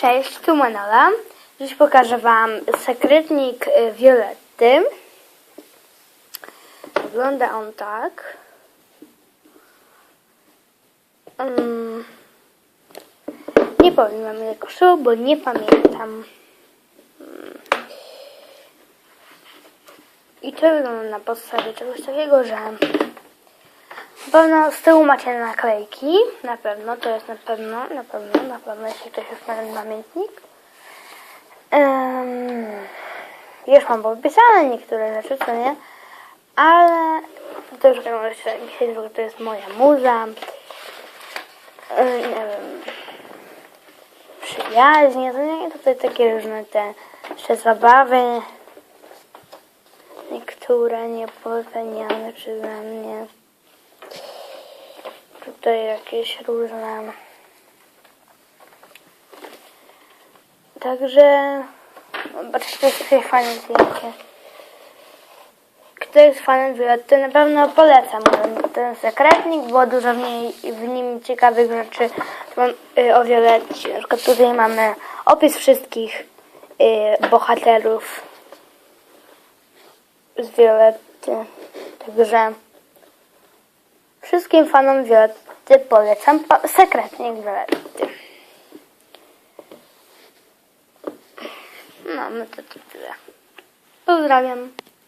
Cześć, tu Manola. Dziś pokażę Wam sekretnik y, Violetty. Wygląda on tak. Mm. Nie powiem Wam ile kosztował, bo nie pamiętam. Mm. I to wygląda na podstawie czegoś takiego, że pewno z tyłu macie naklejki, na pewno, to jest na pewno, na pewno, na pewno, jeśli ktoś już ma ten pamiętnik. Um, już mam podpisane niektóre rzeczy, co nie? Ale to już się myśleć, że to jest moja muza. Ym, nie wiem. Przyjaźnie, to nie, tutaj takie różne te jeszcze zabawy. Niektóre niepoceniane przeze mnie. Tutaj jakieś różne. Także zobaczcie, to jest fajne zdjęcie. Kto jest fanem Violetty, na pewno polecam ten, ten sekretnik, bo dużo w, niej, w nim ciekawych rzeczy mam, y, o Violetcie. Na przykład tutaj mamy opis wszystkich y, bohaterów z Violetty. Także Wszystkim fanom Violetty polecam pa- sekretnik Violetty. No, my to tyle. Pozdrawiam.